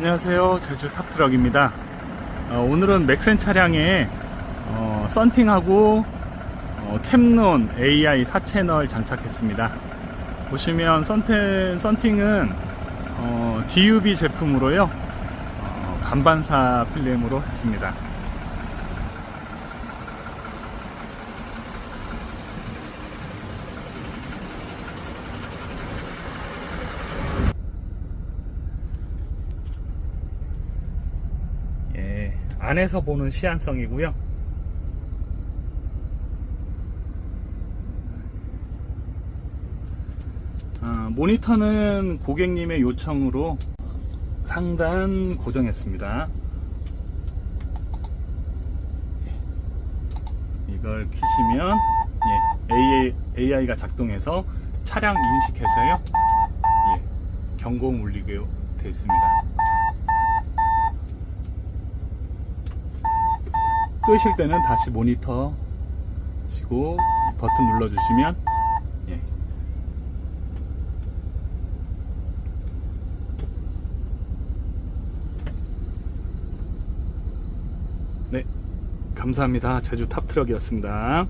안녕하세요. 제주 탑트럭입니다. 어, 오늘은 맥센 차량에 어, 썬팅하고 어, 캠론 AI 4채널 장착했습니다. 보시면 썬팅, 썬팅은 어, DUB 제품으로요. 어, 반반사 필름으로 했습니다. 예, 안에서 보는 시안성이고요. 아, 모니터는 고객님의 요청으로 상단 고정했습니다. 이걸 키시면 예, AI가 작동해서 차량 인식해서요. 예, 경고 울리게 되어 있습니다. 끄실 때는 다시 모니터 시고 버튼 눌러주시면 예. 네. 감사합니다. 제주 탑트럭이었습니다